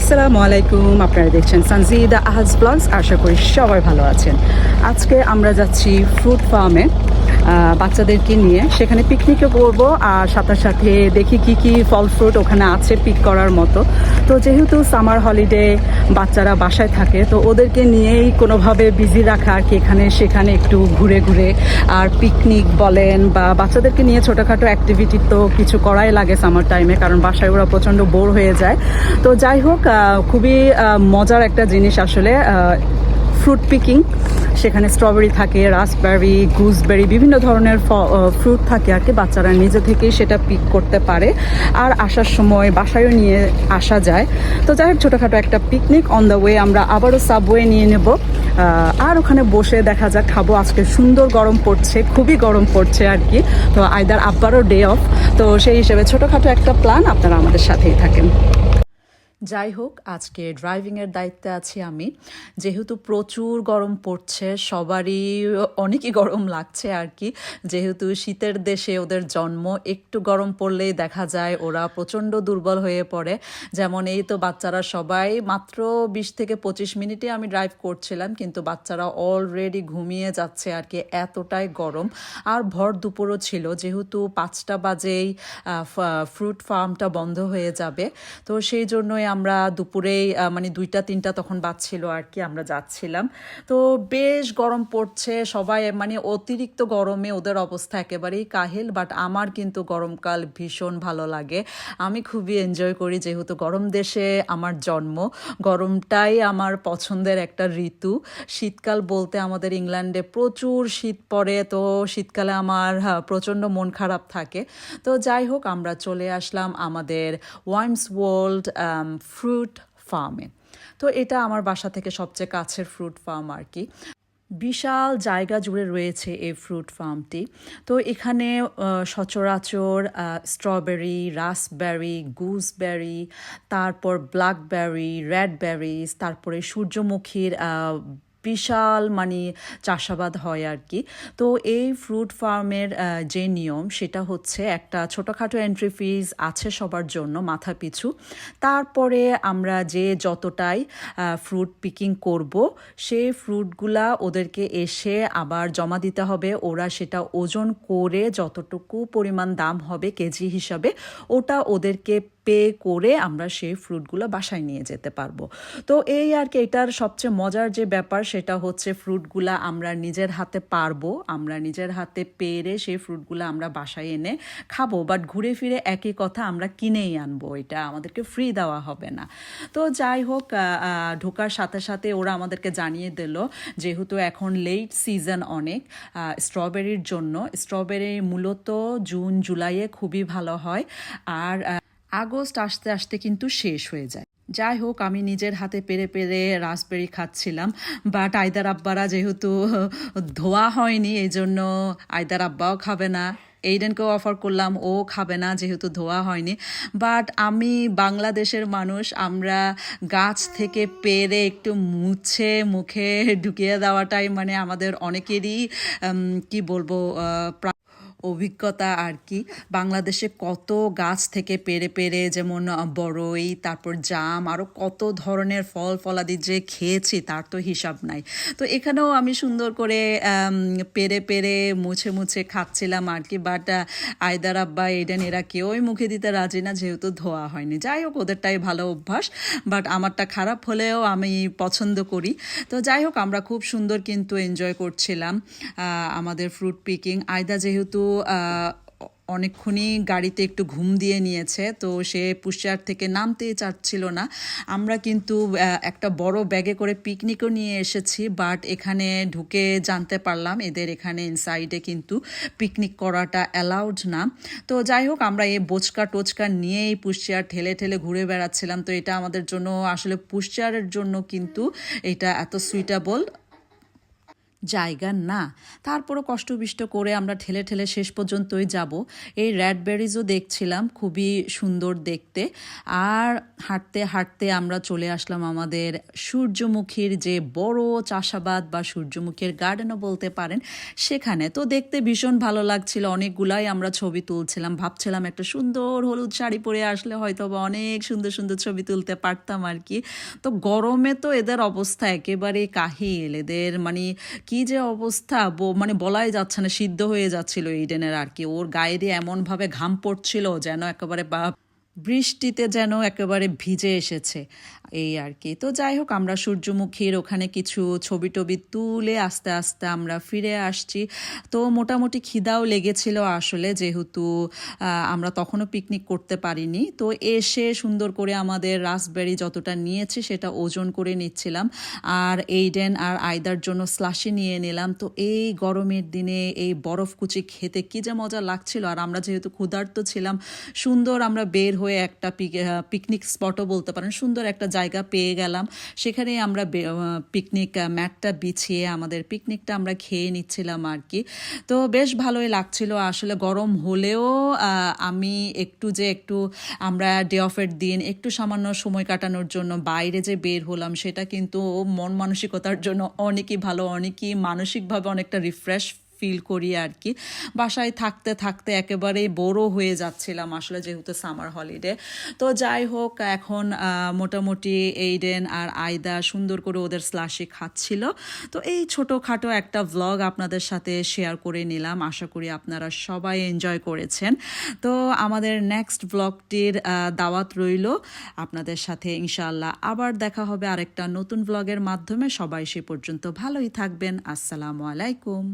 আসসালামু আলাইকুম। আপনারা দেখছেন সানজিদা আহাজ ব্লগস। আশা করি সবাই ভালো আছেন। আজকে আমরা যাচ্ছি ফ্রুট ফার্মে বাচ্চাদেরকে নিয়ে। সেখানে পিকনিকও করব আর সাথে সাথে দেখি কি কি ফল ফ্রুট ওখানে আছে পিক করার মতো। তো যেহেতু সামার হলিডে বাচ্চারা বাসায় থাকে, তো ওদেরকে নিয়েই কোনোভাবে বিজি রাখা আর কি এখানে সেখানে একটু ঘুরে ঘুরে। আর পিকনিক বলেন বা বাচ্চাদেরকে নিয়ে ছোটোখাটো অ্যাক্টিভিটি তো কিছু করাই লাগে সামার টাইমে কারণ বাসায় ওরা প্রচণ্ড বোর হয়ে যায়। তো যাই হোক খুবই মজার একটা জিনিস আসলে ফ্রুট পিকিং সেখানে স্ট্রবেরি থাকে রাসবেরি গুজবেরি বিভিন্ন ধরনের ফ্রুট থাকে আর কি, বাচ্চারা নিজে থেকেই সেটা পিক করতে পারে। আর আসার সময় বাসায়ও নিয়ে আসা যায়। তো যাই হোক, ছোটোখাটো একটা পিকনিক অন দ্য ওয়ে আমরা আবারও সাবওয়ে নিয়ে নেব। আর ওখানে বসে দেখা যাক, খাব। আজকে সুন্দর গরম পড়ছে, খুবই গরম পড়ছে আর কি। তো আইদার আব্বারও ডে অফ তো সেই হিসেবে ছোটোখাটো একটা প্ল্যান আপনারা আমাদের সাথেই থাকেন। যাই হোক আজকে ড্রাইভিংয়ের দায়িত্বে আছি আমি। যেহেতু প্রচুর গরম পড়ছে, সবারই অনেকই গরম লাগছে আর কি। যেহেতু শীতের দেশে ওদের জন্ম, একটু গরম পড়লেই দেখা যায় ওরা প্রচণ্ড দুর্বল হয়ে পড়ে। যেমন এই তো বাচ্চারা সবাই মাত্র বিশ থেকে পঁচিশ মিনিটে আমি ড্রাইভ করছিলাম, কিন্তু বাচ্চারা অলরেডি ঘুমিয়ে যাচ্ছে আর কি, এতটাই গরম। আর ভর দুপুরও ছিল, যেহেতু পাঁচটা বাজেই ফ্রুট ফার্মটা বন্ধ হয়ে যাবে। তো সেই জন্যই আমরা দুপুরেই আহ, মানে দুইটা তিনটা তখন বাজছিল আর কি আমরা যাচ্ছিলাম। তো বেশ গরম পড়ছে সবাই মানে অতিরিক্ত গরমে ওদের অবস্থা একেবারেই কাহিল বাট আমার কিন্তু গরমকাল ভীষণ ভালো লাগে। আমি খুবই এনজয় করি যেহেতু গরম দেশে আমার জন্ম। গরমটাই আমার পছন্দের একটা ঋতু। শীতকাল বলতে আমাদের ইংল্যান্ডে প্রচুর শীত পড়ে তো শীতকালে আমার প্রচণ্ড মন খারাপ থাকে। তো যাই হোক আমরা চলে আসলাম আমাদের ওয়াইমস ওয়ার্ল্ড ফ্রুট ফার্মে তো এটা আমার বাসা থেকে সবচেয়ে কাছের ফ্রুট ফার্ম আর কি। বিশাল জায়গা জুড়ে রয়েছে এই ফ্রুট ফার্মটি তো এখানে সচরাচর স্ট্রবেরি রাসবেরি গুজবেরি তারপর ব্ল্যাকবেরি রেডবেরিজ তারপরে সূর্যমুখীর বিশাল মানে চাষাবাদ হয় আর কি। তো এই ফ্রুট ফার্মের যে নিয়ম, সেটা হচ্ছে একটা ছোটোখাটো এন্ট্রি ফিজ আছে সবার জন্য, মাথা পিছু। তারপরে আমরা যে যতটাই ফ্রুট পিকিং করব, সেই ফ্রুটগুলা ওদেরকে এসে আবার জমা দিতে হবে। ওরা সেটা ওজন করে যতটুকু পরিমাণ দাম হবে কেজি হিসাবে, ওটা ওদেরকে পে করে আমরা সেই ফ্রুটগুলো বাসায় নিয়ে যেতে পারব। তো এই আর কি, এটার সবচেয়ে মজার যে ব্যাপার সেটা হচ্ছে ফ্রুটগুলা আমরা নিজের হাতে পারব, আমরা নিজের হাতে পেরে সেই ফ্রুটগুলো আমরা বাসায় এনে খাব বাট ঘুরে ফিরে একই কথা আমরা কিনেই আনব, এটা আমাদেরকে ফ্রি দেওয়া হবে না। তো যাই হোক ঢোকার সাথে সাথে ওরা আমাদেরকে জানিয়ে দিল যেহেতু এখন লেট সিজন অনেক স্ট্রবেরির জন্য। স্ট্রবেরি মূলত জুন জুলাইয়ে খুবই ভালো হয়। আর আগস্ট আসতে আসতে কিন্তু শেষ হয়ে যায়। যাই হোক, আমি নিজের হাতে পেরে পেরে রাসবেরি খাচ্ছিলাম বাট আইদার আব্বারা যেহেতু ধোয়া হয়নি এই জন্য আইদার আব্বাও খাবে না। এইডেনকেও অফার করলাম, ও খাবে না যেহেতু ধোয়া হয়নি। বাট আমি বাংলাদেশের মানুষ, আমরা গাছ থেকে পেরে একটু মুছে মুখে ঢুকিয়ে দেওয়াটাই মানে আমাদের অনেকেরই কি বলব অভিজ্ঞতা আর কি। বাংলাদেশে কত গাছ থেকে পেরে পেরে যেমন বড়ই, তারপর জাম আরও কত ধরনের ফল ফলাদি যে খেয়েছি তার তো হিসাব নাই। তো এখানেও আমি সুন্দর করে পেরে পেরে মুছে মুছে খাচ্ছিলাম আর কি বাট আয়দার আব্বা, এডেন, এরা কেউই মুখে দিতে রাজি না, যেহেতু ধোয়া হয়নি। যাই হোক, ওদেরটাই ভালো অভ্যাস বাট আমারটা খারাপ হলেও আমি পছন্দ করি। তো যাই হোক, আমরা খুব সুন্দর কিন্তু এনজয় করছিলাম আমাদের ফ্রুট পিকিং আয়দা যেহেতু অনেকক্ষণই গাড়িতে একটু ঘুম দিয়ে নিয়েছে, তো সে পুষার থেকে নামতেই চাচ্ছিল না। আমরা কিন্তু একটা বড় ব্যাগে করে পিকনিকও নিয়ে এসেছি বাট এখানে ঢুকে জানতে পারলাম এদের এখানে ইনসাইডে কিন্তু পিকনিক করাটা অ্যালাউড না। তো যাই হোক, আমরা এই বোচকা টোচকা নিয়েই পুষচার ঠেলে ঠেলে ঘুরে বেড়াচ্ছিলাম। তো এটা আমাদের জন্য, আসলে পুষচারের জন্য কিন্তু এটা এত সুইটেবল জায়গা না। তারপরও কষ্টবিষ্ট করে আমরা ঠেলে ঠেলে শেষ পর্যন্তই যাব। এই র্যাডবেরিজও দেখছিলাম, খুবই সুন্দর দেখতে। আর হাঁটতে হাঁটতে আমরা চলে আসলাম আমাদের সূর্যমুখীর যে বড় চাষাবাদ বা সূর্যমুখীর গার্ডেনও বলতে পারেন সেখানে। তো দেখতে ভীষণ ভালো লাগছিল, অনেকগুলাই আমরা ছবি তুলছিলাম। ভাবছিলাম একটা সুন্দর হলুদ শাড়ি পরে আসলে হয়তো বা অনেক সুন্দর সুন্দর ছবি তুলতে পারতাম আর কি। তো গরমে তো এদের অবস্থা একেবারে কাহিল, এদের মানে কি যে অবস্থা? মানে বলাই যাচ্ছে না, সিদ্ধ হয়ে যাচ্ছিল ইডেনের আর কি। ওর গায়ে দিয়ে এমনভাবে ঘাম পড়ছিল যেন একেবারে বা, বৃষ্টিতে যেন একেবারে ভিজে এসেছে। এই আর কি। তো যাই হোক, আমরা সূর্যমুখীর ওখানে কিছু ছবি টবি তুলে আস্তে আস্তে আমরা ফিরে আসছি। তো মোটামুটি খিদাও লেগেছিল আসলে, যেহেতু আমরা তখনও পিকনিক করতে পারিনি। তো এসে সুন্দর করে আমাদের রাসবেরি যতটা নিয়েছি সেটা ওজন করে নিচ্ছিলাম। আর এইডেন আর আয়দার জন্য স্লাশি নিয়ে নিলাম। তো এই গরমের দিনে এই বরফ কুচি খেতে কি যে মজা লাগছিল। আর আমরা যেহেতু ক্ষুধার্ত ছিলাম, সুন্দর আমরা বের হয়ে একটা পিকনিক স্পটও বলতে পারেন, সুন্দর একটা জায়গা পেয়ে গেলাম। সেখানে আমরা পিকনিক ম্যাটটা বিছিয়ে আমাদের পিকনিকটা আমরা খেয়ে নিচ্ছিলাম আর কি। তো বেশ ভালোই লাগছিল। আসলে গরম হলেও আমি একটু যে একটু আমরা ডে অফের দিন একটু সামান্য সময় কাটানোর জন্য বাইরে যে বের হলাম, সেটা কিন্তু মন মানসিকতার জন্য অনেকই ভালো, অনেকই মানসিকভাবে অনেকটা রিফ্রেশ ফিল করি আর কি বাসায় থাকতে থাকতে একেবারেই বড় হয়ে যাচ্ছিলাম আসলে যেহেতু সামার হলিডে তো যাই হোক, এখন মোটামুটি এইডেন আর আয়দা সুন্দর করে ওদের স্লাশি খাচ্ছিল। তো এই ছোটোখাটো একটা ভ্লগ আপনাদের সাথে শেয়ার করে নিলাম। আশা করি আপনারা সবাই এনজয় করেছেন। তো আমাদের নেক্সট ব্লগটির দাওয়াত রইল। আপনাদের সাথে ইনশাআল্লাহ আবার দেখা হবে আরেকটা নতুন ব্লগের মাধ্যমে। সবাই সে পর্যন্ত ভালোই থাকবেন। আসসালামু আলাইকুম।